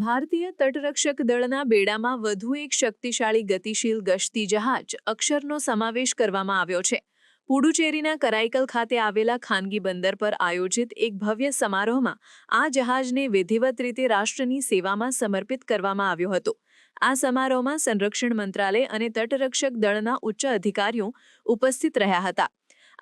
ભારતીય તટરક્ષક દળના બેડામાં વધુ એક શક્તિશાળી ગતિશીલ ગશ્તી જહાજ અક્ષરનો સમાવેશ કરવામાં આવ્યો છે. પુડુચેરીના કરાઈકલ ખાતે આવેલા ખાનગી બંદર પર આયોજિત એક ભવ્ય સમારોહમાં આ જહાજને વિધિવત રીતે રાષ્ટ્રની સેવામાં સમર્પિત કરવામાં આવ્યો હતો. આ સમારોહમાં સંરક્ષણ મંત્રાલય અને તટરક્ષક દળના ઉચ્ચ અધિકારીઓ ઉપસ્થિત રહ્યા હતા.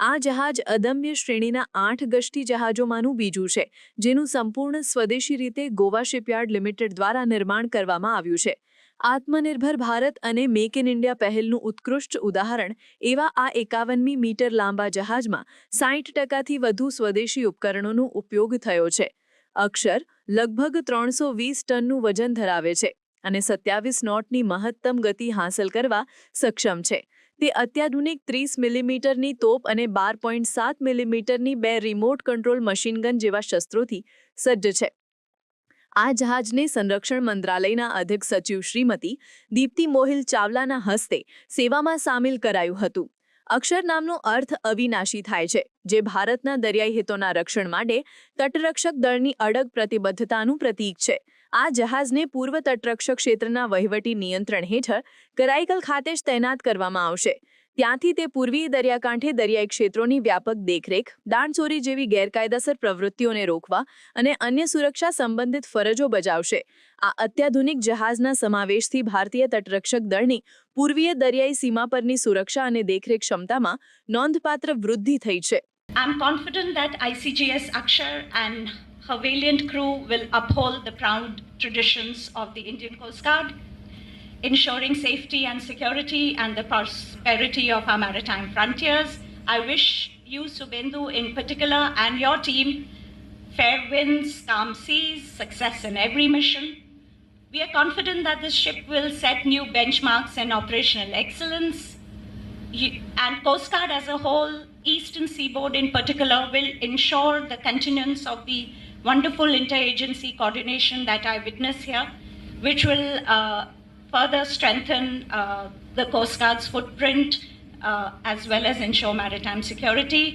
આ જહાજ અદમ્ય શ્રેણીના આઠ ગશ્તી જહાજોમાંનું બીજું છે, જેનું સંપૂર્ણ સ્વદેશી રીતે ગોવા શિપયાર્ડ લિમિટેડ દ્વારા નિર્માણ કરવામાં આવ્યું છે. આત્મનિર્ભર ભારત અને મેક ઇન ઇન્ડિયા પહેલનું ઉત્કૃષ્ટ ઉદાહરણ એવા આ એકાવનમી મીટર લાંબા જહાજમાં સાઠ ટકાથી વધુ સ્વદેશી ઉપકરણોનો ઉપયોગ થયો છે. અક્ષર લગભગ ત્રણસો વીસ ટનનું વજન ધરાવે છે અને સત્યાવીસ નોટની મહત્તમ ગતિ હાંસલ કરવા સક્ષમ છે. તે અત્યાધુનિક ત્રીસ મિલીમીટરની તોપ અને બાર પોઈન્ટ સાત મિલીમીટરની બે રિમોટ કંટ્રોલ મશીનગન જેવા શસ્ત્રોથી સજ્જ છે. આ જહાજને સંરક્ષણ મંત્રાલયના અધિક સચિવ શ્રીમતી દીપ્તિ મોહિલ ચાવલાના હસ્તે સેવામાં સામેલ કરાયું હતું. અક્ષર નામનો અર્થ અવિનાશી થાય છે, જે ભારતના દરિયાઈ હિતોના રક્ષણ માટે તટરક્ષક દળની અડગ પ્રતિબદ્ધતાનું પ્રતીક છે. આ જહાજને પૂર્વ તટરક્ષક ક્ષેત્રના વહીવટી નિયંત્રણ હેઠળ કરાઈકલ ખાતે જ તૈનાત કરવામાં આવશે. ત્યાંથી તે પૂર્વીય દરિયાકાંઠે દરિયાઈ ક્ષેત્રોની વ્યાપક દેખરેખ, દાણચોરી જેવી ગેરકાયદેસર પ્રવૃત્તિઓને રોકવા અને અન્ય સુરક્ષા સંબંધિત ફરજો બજાવશે. આ અત્યાધુનિક જહાજના સમાવેશથી ભારતીય તટરક્ષક દળની પૂર્વીય દરિયાઈ સીમા પરની સુરક્ષા અને દેખરેખ ક્ષમતામાં નોંધપાત્ર વૃદ્ધિ થઈ છે. I am confident that ICGS Akshar and her valiant crew will uphold the proud traditions of the Indian Coast Guard, ensuring safety and security and the prosperity of our maritime frontiers. I wish you, Subendu, in particular, and your team fair winds, calm seas, success in every mission. We are confident that this ship will set new benchmarks in operational excellence and Coast Guard as a whole, Eastern Seaboard in particular, will ensure the continuance of the wonderful interagency coordination that I witness here, which will uh, further strengthen uh, the Coast Guard's footprint uh, as well as ensure maritime security.